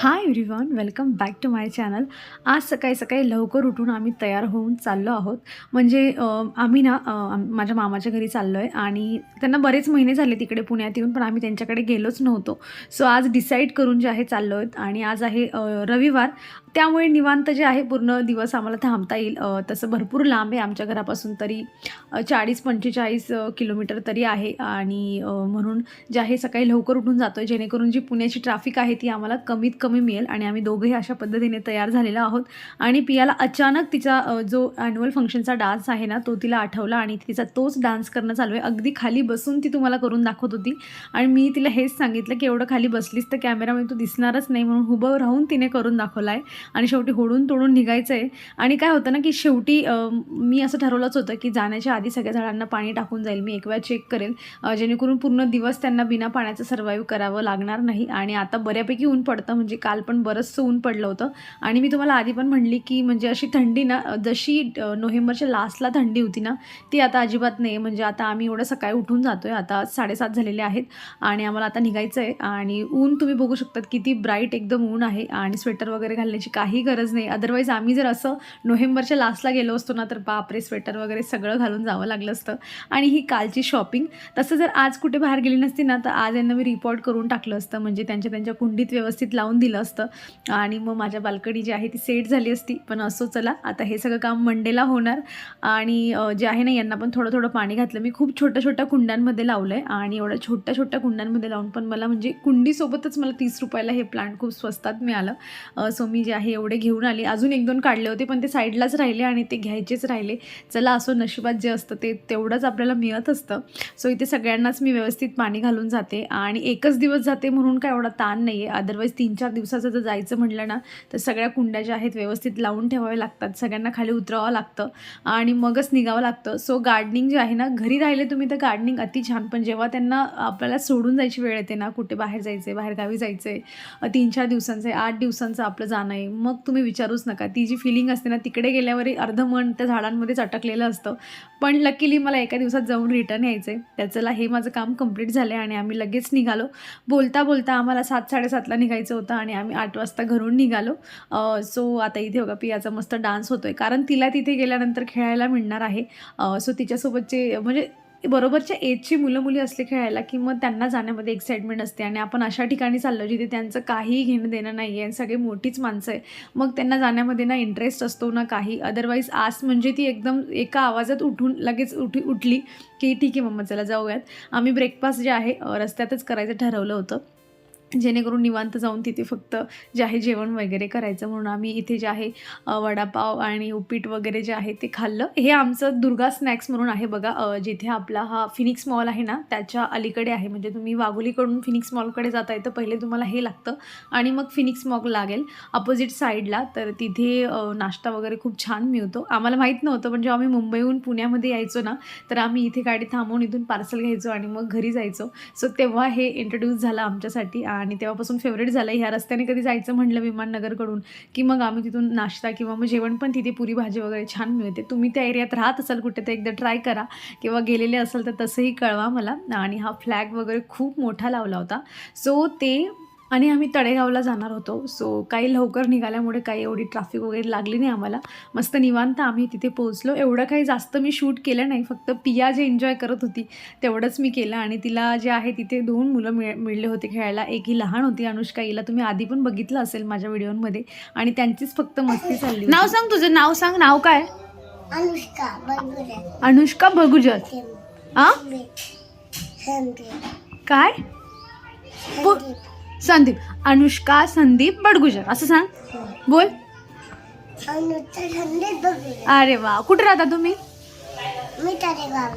Hi everyone welcome back to my channel आज सकाळी सकाळी लवकर उठून आम्ही तयार होऊन चाललो आहोत. म्हणजे आम्ही ना माझ्या मामाच्या घरी चाललो आहे आणि त्यांना बरेच महिने झाले तिकडे पुण्यात येऊन पण आम्ही त्यांच्याकडे गेलोच नव्हतो. सो आज डिसाईड करून जे आहे चाललो आहेत आणि आज आहे रविवार. त्यामुळे निवांत जे आहे पूर्ण दिवस आम्हाला थांबता येईल. तसं भरपूर लांब आहे. आमच्या घरापासून तरी चाळीस पंचेचाळीस किलोमीटर तरी आहे. आणि म्हणून जे आहे सकाळी लवकर उठून जातो आहे जेणेकरून जी पुण्याची ट्रॅफिक आहे ती आम्हाला कमीत कमी मिळेल. आणि आम्ही दोघंही अशा पद्धतीने तयार झालेलो आहोत. आणि पियाला अचानक तिचा जो ॲन्युअल फंक्शनचा डान्स आहे ना तो तिला आठवला. आणि तिचा तोच डान्स करणं चालू आहे. अगदी खाली बसून ती तुम्हाला करून दाखवत होती. आणि मी तिला हेच सांगितलं की एवढं खाली बसलीस तर कॅमेरामध्ये तू दिसणारच नाही म्हणून उभं राहून तिने करून दाखवला आहे आणि शेवटी होडून तोडून निघायचं आहे आणि काय होतं ना की शेवटी मी असं ठरवलंच होतं की जाण्याच्या आधी सगळ्या झाडांना पाणी टाकून जाईल. मी एक वेळा चेक करेल जेणेकरून पूर्ण दिवस त्यांना बिना पाण्याचं सर्वाईव्ह करावं लागणार नाही. आणि आता बऱ्यापैकी ऊन पडतं म्हणजे काल पण बरंचसं ऊन पडलं होतं. आणि मी तुम्हाला आधी पण म्हणली की म्हणजे अशी थंडी ना जशी नोव्हेंबरच्या लास्टला थंडी होती ना ती आता अजिबात नाही. म्हणजे आता आम्ही एवढं सकाळी उठून जातो आहे आता साडेसात झालेले आहेत. आणि आम्हाला आता निघायचं आहे आणि ऊन तुम्ही बघू शकतात किती ब्राईट एकदम ऊन आहे. आणि स्वेटर वगैरे घालण्याची काही गरज नाही. अदरवाईज आम्ही जर असं नोव्हेंबरच्या लास्टला गेलो असतो ना तर बापरे स्वेटर वगैरे सगळं घालून जावं लागलं असतं. आणि ही कालची शॉपिंग तसं जर आज कुठे बाहेर गेली नसती ना तर आज यांना मी रिपोर्ट करून टाकलं असतं. म्हणजे त्यांच्या त्यांच्या कुंडीत व्यवस्थित लावून दिलं असतं. आणि मग माझ्या बाल्कनी जी आहे ती सेट झाली असती. पण असो चला आता हे सगळं काम मंडेला होणार. आणि जे आहे ना यांना पण थोडं थोडं पाणी घातलं. मी खूप छोट्या छोट्या कुंड्यांमध्ये लावलं आहे आणि एवढ्या छोट्या छोट्या कुंड्यांमध्ये लावून पण मला म्हणजे कुंडीसोबतच मला तीस रुपयाला हे प्लांट खूप स्वस्तात मिळालं. सो मी जे आहे एवढे घेऊन आली. अजून एक दोन काढले होते पण ते साईडलाच राहिले आणि ते घ्यायचेच राहिले. चला असो नशिबात जे असतं ते तेवढंच आपल्याला मिळत असतं. सो इथे सगळ्यांनाच मी व्यवस्थित पाणी घालून जाते आणि एकच दिवस जाते म्हणून काय एवढा ताण नाही आहे अदरवाईज तीन चार दिवसाचं जर जायचं म्हटलं ना तर सगळ्या कुंड्या ज्या आहेत व्यवस्थित लावून ठेवावे लागतात. सगळ्यांना खाली उतरावं लागतं आणि मगच निघावं लागतं. सो गार्डनिंग जे आहे ना घरी राहिले तुम्ही तर गार्डनिंग अति छान पण जेव्हा त्यांना आपल्याला सोडून जायची वेळ येते ना कुठे बाहेर जायचं आहे बाहेरगावी जायचं आहे तीन चार दिवसांचं आहे आठ दिवसांचं आपलं जाणं आहे मग तुम्ही विचारूच नका. ती जी फिलिंग असते ना तिकडे गेल्यावर अर्ध मन त्या झाडांमध्येच अटकलेलं असतं. पण लकीली मला एका दिवसात जाऊन रिटर्न यायचं आहे त्याचंला हे माझं काम कंप्लीट झालं आहे आणि आम्ही लगेच निघालो. बोलता बोलता आम्हाला सात साडेसातला निघायचं होतं आणि आम्ही आठ वाजता घरून निघालो. सो आता इथे बघा पियाचा मस्त डान्स होतो आहे कारण तिला तिथे गेल्यानंतर खेळायला मिळणार आहे. सो तिच्यासोबतचे म्हणजे बरोबरच्या एजची मुलं मुली असले खेळायला की मग त्यांना जाण्यामध्ये एक्साइटमेंट असते आणि आपण अशा ठिकाणी चाललो जिथे त्यांचं काहीही घेणं देणं नाही आहे सगळे मोठीच माणसं आहे मग त्यांना जाण्यामध्ये ना इंटरेस्ट असतो ना काही. अदरवाईज आस म्हणजे ती एकदम एका आवाजात उठून लगेच उठी उठली की ठीक आहे मम्मा चला जाऊयात. आम्ही ब्रेकफास्ट जे आहे रस्त्यातच करायचं ठरवलं होतं. जेणेकरून निवांत जाऊन तिथे फक्त जे आहे जेवण वगैरे करायचं म्हणून आम्ही इथे जे आहे वडापाव आणि उपीट वगैरे जे आहे ते खाल्लं. हे आमचं दुर्गा स्नॅक्स म्हणून आहे बघा जिथे आपला हा फिनिक्स मॉल आहे ना त्याच्या अलीकडे आहे. म्हणजे तुम्ही वाघोलीकडून फिनिक्स मॉलकडे जाता येतं पहिले तुम्हाला हे लागतं आणि मग फिनिक्स मॉल लागेल अपोजिट साईडला तर तिथे नाश्ता वगैरे खूप छान मिळतो. आम्हाला माहीत नव्हतं पण जेव्हा आम्ही मुंबईहून पुण्यामध्ये यायचो ना तर आम्ही इथे गाडी थांबवून इथून पार्सल घ्यायचो आणि मग घरी जायचो. सो तेव्हा हे इंट्रोड्यूस झालं आमच्यासाठी आणि तेव्हापासून फेवरेट झालं. ह्या रस्त्याने कधी जायचं म्हणलं विमाननगरकडून की मग आम्ही तिथून नाश्ता किंवा मग जेवण पण तिथे पुरी भाजी वगैरे छान मिळते. तुम्ही त्या एरियात राहत असाल कुठे तर एकदा ट्राय करा. किंवा गेलेले असाल तर तसंही कळवा मला. आणि हा फ्लॅग वगैरे खूप मोठा लावला होता. सो ते आणि आम्ही तळेगावला जाणार होतो. सो काही लवकर निघाल्यामुळे काही एवढी ट्रॅफिक वगैरे लागली नाही आम्हाला. मस्त निवांत आम्ही तिथे पोहोचलो. एवढं काही जास्त मी शूट केलं नाही. फक्त पिया जे एन्जॉय करत होती तेवढंच मी केलं. आणि तिला जे आहे तिथे दोन मुलं मिळ मिळले होते खेळायला. एक ही लहान होती अनुष्का. हिला तुम्ही आधी पण बघितलं असेल माझ्या व्हिडिओमध्ये. आणि त्यांचीच फक्त मस्ती चालली नाव सांग तुझं. नाव सांग. नाव काय? अनुष्का अनुष्का भगुजर संदीप काय? संदीप. अनुष्का संदीप बडगुजर. असं सांग. बोल. अरे वा. कुठे राहता तुम्ही? मी तळेगावला.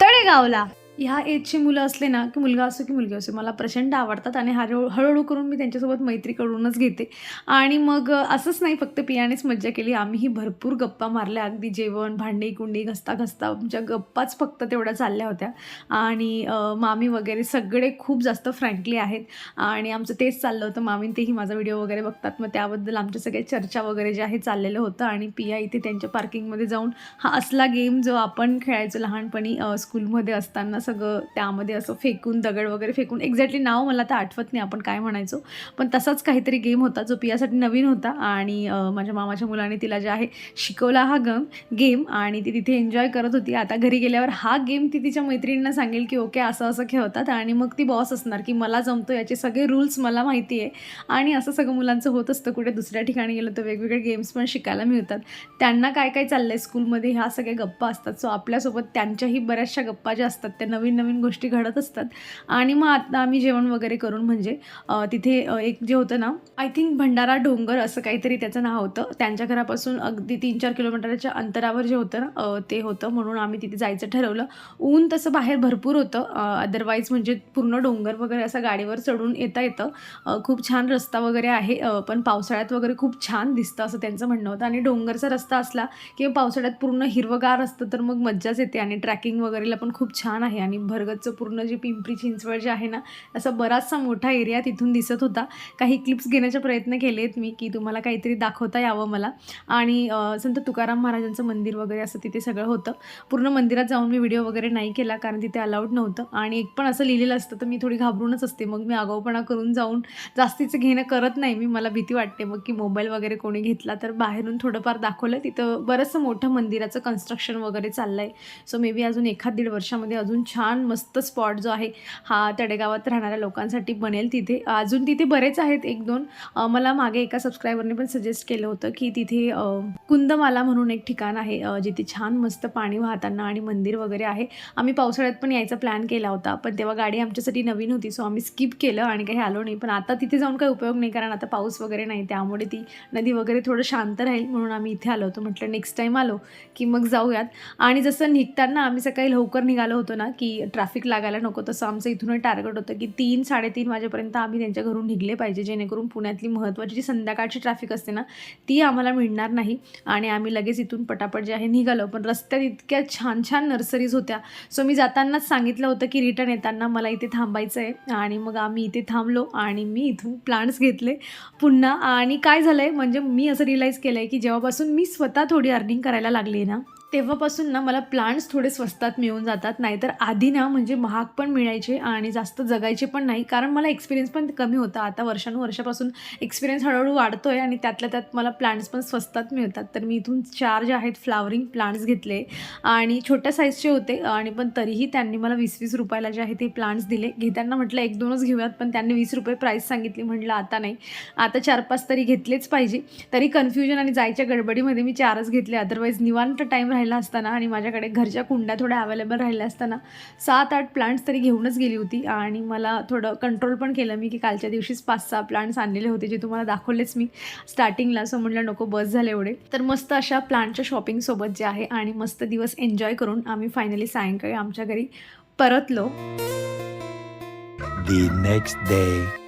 तळेगावला. ह्या एजची मुलं असले ना की मुलगा असो की मुलगी असो मला प्रचंड आवडतात आणि हळू हळूहळू करून मी त्यांच्यासोबत मैत्री करूनच घेते. आणि मग असंच नाही फक्त पियानेच मज्जा केली. आम्हीही भरपूर गप्पा मारल्या. अगदी जेवण भांडी कुंडी घसता घसता आमच्या गप्पाच फक्त तेवढ्या चालल्या होत्या. आणि मामी वगैरे सगळे खूप जास्त फ्रँकली आहेत. आणि आमचं तेच चाललं होतं. मामीन तेही माझा व्हिडिओ वगैरे बघतात. मग त्याबद्दल आमच्या सगळ्या चर्चा वगैरे जे आहे चाललेलं होतं. आणि पिया इथे त्यांच्या पार्किंगमध्ये जाऊन हा असला गेम जो आपण खेळायचो लहानपणी स्कूलमध्ये असताना सगळं त्यामध्ये असं फेकून दगड वगैरे फेकून एक्झॅक्टली नाव मला तर आठवत नाही आपण काय म्हणायचो. पण तसाच काहीतरी गेम होता जो पियासाठी नवीन होता आणि माझ्या मामाच्या मुलाने तिला जे आहे शिकवला हा गम गेम आणि ती तिथे एन्जॉय करत होती. आता घरी गेल्यावर हा गेम ती तिच्या मैत्रिणींना सांगेल की ओके असं असं खेळतात आणि मग ती बॉस असणार की मला जमतो याचे सगळे रूल्स मला माहिती आहे. आणि असं सगळं मुलांचं होत असतं. कुठे दुसऱ्या ठिकाणी गेलं तर वेगवेगळे गेम्स पण शिकायला मिळतात. त्यांना काय काय चाललं आहे स्कूलमध्ये ह्या सगळ्या गप्पा असतात. सो आपल्यासोबत त्यांच्याही बऱ्याचशा गप्पा ज्या असतात त्या नवीन नवीन गोष्टी घडत असतात. आणि मग आता आम्ही जेवण वगैरे करून म्हणजे तिथे एक जे होतं ना आय थिंक भंडारा डोंगर असं काहीतरी त्याचं नाव होतं. त्यांच्या घरापासून अगदी तीन चार किलोमीटरच्या अंतरावर जे होतं ना ते होतं. म्हणून आम्ही तिथे जायचं ठरवलं. ऊन तसं बाहेर भरपूर होतं. अदरवाईज म्हणजे पूर्ण डोंगर वगैरे असं गाडीवर चढून येता येतं. खूप छान रस्ता वगैरे आहे. पण पावसाळ्यात वगैरे खूप छान दिसतं असं त्यांचं म्हणणं होतं. आणि डोंगरचा रस्ता असला किंवा पावसाळ्यात पूर्ण हिरवगार असतं तर मग मज्जाच येते. आणि ट्रॅकिंग वगैरेला पण खूप छान आहे. आणि भरगतचं पूर्ण जे पिंपरी चिंचवड जे आहे ना असा बराचसा मोठा एरिया तिथून दिसत होता. काही क्लिप्स घेण्याचे प्रयत्न केलेत मी की तुम्हाला काहीतरी दाखवता यावं मला. आणि संत तुकाराम महाराजांचं मंदिर वगैरे असं तिथे सगळं होतं. पूर्ण मंदिरात जाऊन मी व्हिडिओ वगैरे नाही केला कारण तिथे अलाउड नव्हतं. आणि एक पण असं लिहिलेलं असतं तर मी थोडी घाबरूनच असते. मग मी आगाऊपणा करून जाऊन जास्तीचं घेणं करत नाही. मी मला भीती वाटते मग की मोबाईल वगैरे कोणी घेतला तर बाहेरून थोडंफार दाखवलं तिथं बरंचसं मोठं मंदिराचं कन्स्ट्रक्शन वगैरे चाललं आहे सो मे बी अजून एखाद दीड वर्षामध्ये अजून छान मस्त स्पॉट जो आहे हा तडेगावात राहणाऱ्या लोकांसाठी बनेल तिथे. अजून तिथे बरेच आहेत एक दोन. मला मागे एका सबस्क्रायबरने पण सजेस्ट केलं होतं की तिथे कुंदमाला म्हणून एक ठिकाण आहे जिथे छान मस्त पाणी वाहताना आणि मंदिर वगैरे आहे. आम्ही पावसाळ्यात पण यायचा प्लॅन केला होता पण तेव्हा गाडी आमच्यासाठी नवीन होती सो आम्ही स्किप केलं आणि काही आलो नाही. पण आता तिथे जाऊन काही उपयोग नाही कारण आता पाऊस वगैरे नाही त्यामुळे ती नदी वगैरे थोडं शांत राहील म्हणून आम्ही इथे आलो होतो. म्हटलं नेक्स्ट टाईम आलो की मग जाऊयात. आणि जसं निघताना आम्ही सकाळी लवकर निघालो होतो ना की की ट्रॅफिक लागायला नको. तसं आमचं इथूनही टार्गेट होतं की तीन साडेतीन वाजेपर्यंत आम्ही त्यांच्या घरून निघले पाहिजे जेणेकरून पुण्यातली महत्त्वाची जी संध्याकाळची ट्रॅफिक असते ना ती आम्हाला मिळणार नाही. आणि आम्ही लगेच इथून पटापट जे आहे निघालो. पण रस्त्यात इतक्या छान छान नर्सरीज होत्या. सो मी जातानाच सांगितलं होतं की रिटर्न येताना मला इथे थांबायचं आहे आणि मग आम्ही इथे थांबलो आणि मी इथून प्लांट्स घेतले. पुन्हा आणि काय झालं आहे म्हणजे मी असं रिलाईज केलं आहे की जेव्हापासून मी स्वतः थोडी अर्निंग करायला लागली आहे ना तेव्हापासून ना मला प्लांट्स थोडे स्वस्तात मिळून जातात. नाहीतर आधी ना म्हणजे महाग पण मिळायचे आणि जास्त जगायचे पण नाही. कारण मला एक्सपिरियन्स पण कमी होता. आता वर्षानुवर्षापासून एक्सपिरियन्स हळूहळू वाढतो आहे आणि त्यातल्या त्यात मला प्लांट्स पण स्वस्तात मिळतात. तर मी इथून चार जे आहेत फ्लावरिंग प्लांट्स घेतले आणि छोट्या साईजचे होते. आणि पण तरीही त्यांनी मला वीस वीस रुपयाला जे आहे ते प्लांट्स दिले. घेताना म्हटलं एक दोनच घेऊयात पण त्यांनी वीस रुपये प्राईस सांगितली. म्हटलं आता नाही. आता चार पाच तरी घेतलेच पाहिजे. तरी कन्फ्युजन आणि जायच्या गडबडीमध्ये मी चारच घेतले. अदरवाईज निवांत टाईम राहिला असताना आणि माझ्याकडे घरच्या कुंड्या थोड्या अवेलेबल राहिल्या असताना सात आठ प्लांट्स तरी घेऊनच गेली होती. आणि मला थोडं कंट्रोल पण केलं मी की कालच्या दिवशीच पाच सहा प्लांट्स आणलेले होते जे तुम्हाला दाखवलेच मी स्टार्टिंगला असं म्हटलं नको बस झाले एवढे. तर मस्त अशा प्लांटच्या शॉपिंगसोबत जे आहे आणि मस्त दिवस एन्जॉय करून आम्ही फायनली सायंकाळी आमच्या घरी परतलो. The next day.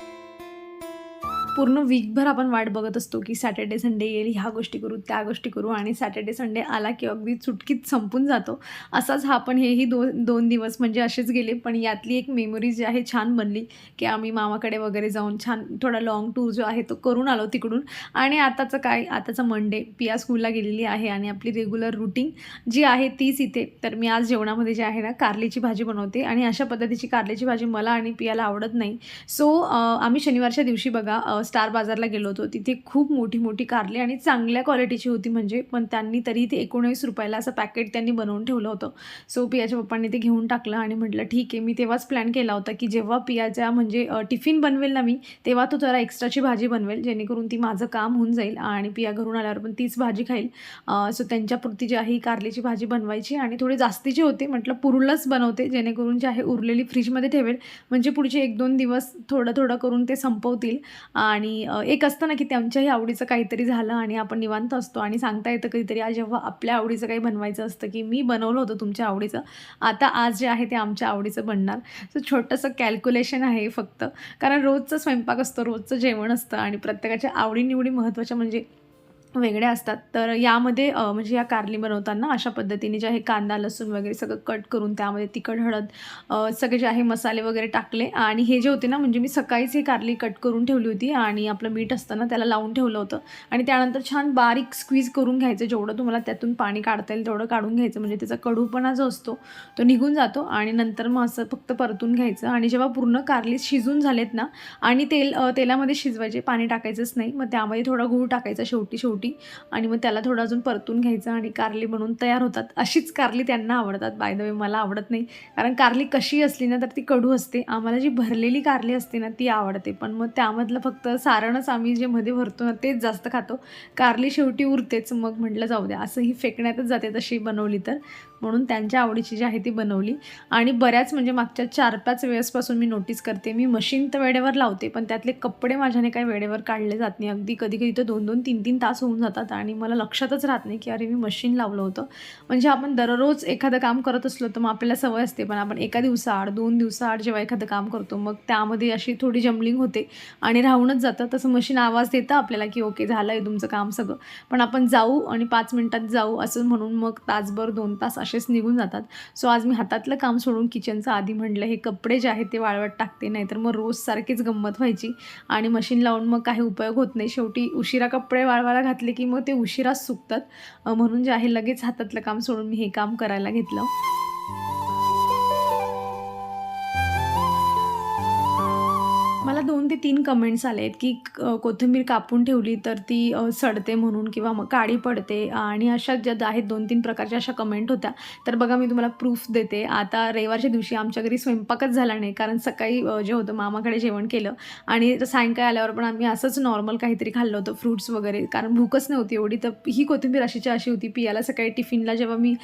पूर्ण वीकभर आपण वाट बघत असतो की सॅटर्डे संडे येईल ह्या गोष्टी करू त्या गोष्टी करू आणि सॅटर्डे संडे आला की अगदी चुटकीत संपून जातो. असाच हा पण हेही दोन दोन दिवस म्हणजे असेच गेले. पण यातली एक मेमोरी जी आहे छान बनली की आम्ही मामाकडे वगैरे जाऊन छान थोडा लाँग टूर जो आहे तो करून आलो तिकडून. आणि आताचं काय आताचं मंडे पिया स्कूलला गेलेली आहे आणि आपली रेग्युलर रुटीन जी आहे तीच इथे. तर मी आज जेवणामध्ये जे आहे ना कारलेची भाजी बनवते आणि अशा पद्धतीची कारल्याची भाजी मला आणि पियाला आवडत नाही. सो आम्ही शनिवारच्या दिवशी बघा स्टार बाजारला गेलो होतो. तिथे खूप मोठी मोठी कारले आणि चांगल्या क्वालिटीची होती म्हणजे पण त्यांनी तरी ते एकोणीस रुपयाला असं पॅकेट त्यांनी बनवून ठेवलं होतं. सो पियाच्या पप्पांनी ते घेऊन टाकलं आणि म्हटलं ठीक आहे मी तेव्हाच प्लॅन केला होता की जेव्हा पियाच्या म्हणजे टिफिन बनवेल ना मी तेव्हा तो जरा एक्स्ट्राची भाजी बनवेल जेणेकरून ती माझं काम होऊन जाईल आणि पिया घरून आल्यावर पण तीच भाजी खाईल. सो त्यांच्यापुरती जी आहे ही कारलीची भाजी बनवायची आणि थोडी जास्तीची होते म्हटलं पुरुलच बनवते जेणेकरून जे आहे उरलेली फ्रीजमध्ये ठेवेल. म्हणजे पुढचे एक दोन दिवस थोडं थोडं करून ते संपवतील. आणि आणि एक असतं ना की त्यांच्याही आवडीचं काहीतरी झालं आणि आपण निवांत असतो आणि सांगता येतं कधीतरी आज जेव्हा आपल्या आवडीचं काही बनवायचं असतं की मी बनवलं होतं तुमच्या आवडीचं आता आज जे आहे ते आमच्या आवडीचं बनणार. सो छोटंसं कॅल्क्युलेशन आहे फक्त. कारण रोजचं स्वयंपाक असतो रोजचं जेवण असतं आणि प्रत्येकाच्या आवडीनिवडी महत्त्वाच्या म्हणजे वेगळ्या असतात. तर यामध्ये म्हणजे या कारली बनवताना अशा पद्धतीने जे आहे कांदा लसूण वगैरे सगळं कट करून त्यामध्ये तिखट हळद सगळे जे आहे मसाले वगैरे टाकले. आणि हे जे होते ना म्हणजे मी सकाळीच ही कारली कट करून ठेवली होती आणि आपलं मीठ असतं ना त्याला लावून ठेवलं होतं. आणि त्यानंतर छान बारीक स्क्वीज करून घ्यायचं. जेवढं तुम्हाला त्यातून पाणी काढता येईल तेवढं काढून घ्यायचं. म्हणजे त्याचा कडूपणा जो असतो तो निघून जातो आणि नंतर मग असं फक्त परतून घ्यायचं. आणि जेव्हा पूर्ण कारली शिजून झालेत ना आणि तेल तेलामध्ये शिजवायचे पाणी टाकायचंच नाही मग त्यामध्ये थोडा गूळ टाकायचा शेवटी शेवटी आणि मग त्याला थोडं अजून परतून घ्यायचं आणि कारली बनवून तयार होतात. अशीच कारली त्यांना आवडतात. बाय द वे मला आवडत नाही. कारण कारली कशी असली ना तर ती कडू असते. आम्हाला जी भरलेली कारली असते ना ती आवडते. पण मग त्यामधलं फक्त सारणच आम्ही जे मध्ये भरतो ना तेच जास्त खातो. कारली शेवटी उरतेच. मग म्हटलं जाऊ द्या. असं ही फेकण्यातच जाते तशी बनवली तर. म्हणून त्यांच्या आवडीची जी आहे ती बनवली. आणि बऱ्याच म्हणजे मागच्या चार पाच वेळेसपासून मी नोटीस करते. मी मशीन तर वेळेवर लावते पण त्यातले कपडे माझ्याने काही वेळेवर काढले जात नाही. अगदी कधी कधी तर दोन दोन तीन तीन तास होऊन जातात आणि मला लक्षातच राहत नाही की अरे मी मशीन लावलं होतं. म्हणजे आपण दररोज एखादं काम करत असलो तर मग आपल्याला सवय असते पण आपण एका दिवसाआड दोन दिवसाआड जेव्हा एखादं काम करतो मग त्यामध्ये अशी थोडी जमलिंग होते आणि राहूनच जातं. तसं मशीन आवाज देतं आपल्याला की ओके झालं आहे तुमचं काम सगळं. पण आपण जाऊ आणि पाच मिनटात जाऊ असं म्हणून मग तासभर दोन तास असेच निघून जातात. सो आज मी हातातलं काम सोडून किचनचं आधी म्हटलं हे कपडे जे आहेत ते वाळवत टाकते नाहीतर मग रोज सारखीच गंमत व्हायची आणि मशीन लावून मग काही उपयोग होत नाही. शेवटी उशिरा कपडे वाळवायला घातले की मग ते उशिराच सुकतात. म्हणून जे आहे लगेच हातातलं काम सोडून मी हे काम करायला घेतलं. दोन ते तीन कमेंट्स आले आहेत की कोथिंबीर कापून ठेवली तर ती सडते म्हणून किंवा मग काळी पडते. आणि अशा ज्या आहेत दोन तीन प्रकारच्या अशा कमेंट होत्या. तर बघा मी तुम्हाला प्रूफ देते. आता रविवारच्या दिवशी आमच्या घरी स्वयंपाकच झाला नाही. कारण सकाळी जे होतं मामाकडे जेवण केलं. आणि सायंकाळी आल्यावर पण आम्ही असंच नॉर्मल काहीतरी खाल्लं होतं फ्रूट्स वगैरे. कारण भूकच नव्हती एवढी. तर ही कोथिंबीर अशीच्या अशी होती. पियाला सकाळी टिफिनला जेव्हा मी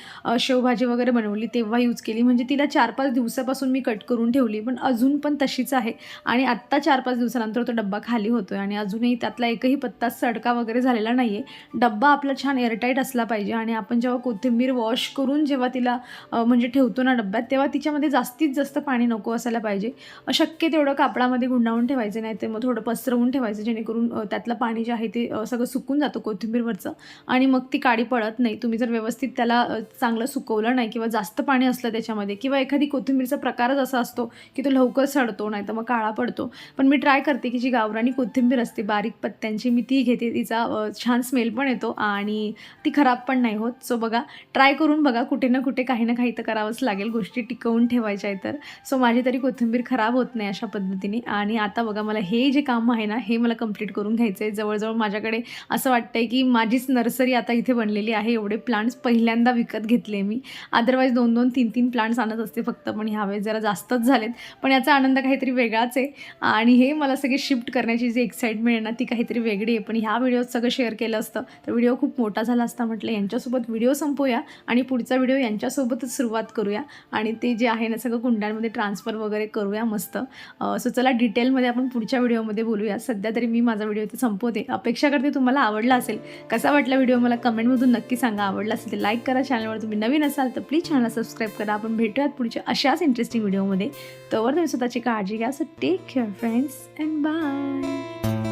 शेवभाजी वगैरे बनवली तेव्हा यूज केली. म्हणजे तिला चार पाच दिवसापासून मी कट करून ठेवली. पण अजून पण तशीच आहे. आणि आत्ता चार पाच दिवसानंतर तो डब्बा खाली होतो आहे आणि अजूनही त्यातला एकही पत्ता सडका वगैरे झालेला नाही आहे डब्बा आपला छान एअरटाईट असला पाहिजे आणि आपण जेव्हा कोथिंबीर वॉश करून जेव्हा तिला म्हणजे ठेवतो ना डब्यात तेव्हा तिच्यामध्ये जास्तीत जास्त पाणी नको असायला पाहिजे. शक्य तेवढं कापडामध्ये गुंडाळून ठेवायचं नाही ते मग थोडं पसरवून ठेवायचं जेणेकरून त्यातलं पाणी जे आहे ते सगळं सुकून जातं कोथिंबीरवरचं आणि मग ती काडी पडत नाही. तुम्ही जर व्यवस्थित त्याला चांगलं सुकवलं नाही किंवा जास्त पाणी असलं त्याच्यामध्ये किंवा एखादी कोथिंबीरचा प्रकारच असा असतो की तो लवकर सडतो नाही तर मग काळा पडतो. पण मी ट्राय करते की जी गावरानी कोथिंबीर असते बारीक पत्त्यांची मी ती घेते. तिचा छान स्मेल पण येतो आणि ती खराब पण नाही होत. सो बघा ट्राय करून बघा कुठे ना कुठे काही ना काही तर करावंच लागेल. गोष्टी टिकवून ठेवायच्या आहे तर. सो माझी तरी कोथिंबीर खराब होत नाही अशा पद्धतीने. आणि आता बघा मला हे जे काम आहे ना हे मला कंप्लीट करून घ्यायचं आहे जवळजवळ माझ्याकडे असं वाटतं आहे की माझीच नर्सरी आता इथे बनलेली आहे. एवढे प्लांट्स पहिल्यांदा विकत घेतले मी. अदरवाईज दोन दोन तीन तीन प्लांट्स आणत असते फक्त. पण ह्यावेळेस जरा जास्तच झालेत. पण याचा आनंद काहीतरी वेगळाच आहे. आणि हे मला सगळे शिफ्ट करण्याची जी एक्साइटमेंट आहे ना ती काहीतरी वेगळी आहे. पण ह्या व्हिडिओत सगळं शेअर केलं असतं. तर व्हिडिओ खूप मोठा झाला असता म्हटलं यांच्यासोबत व्हिडिओ संपवूया आणि पुढचा व्हिडिओ यांच्यासोबतच सुरुवात करूया. आणि ते जे आहे ना सगळं कुंड्यांमध्ये ट्रान्सफर वगैरे करूया मस्त. सो चला डिटेलमध्ये आपण पुढच्या व्हिडिओमध्ये बोलूया. सध्या तरी मी माझा व्हिडिओ इथे संपवते. अपेक्षा करते तुम्हाला आवडला असेल. कसा वाटला व्हिडिओ मला कमेंटमधून नक्की सांगा. आवडला असेल तर लाईक करा चॅनलवर तुम्ही नवीन असाल तर प्लीज चॅनलला सबस्क्राईब करा. आपण भेटूयात पुढच्या अशाच इंटरेस्टिंग व्हिडिओमध्ये तोवर तुम्ही स्वतःची काळजी घ्या. So take care friends and bye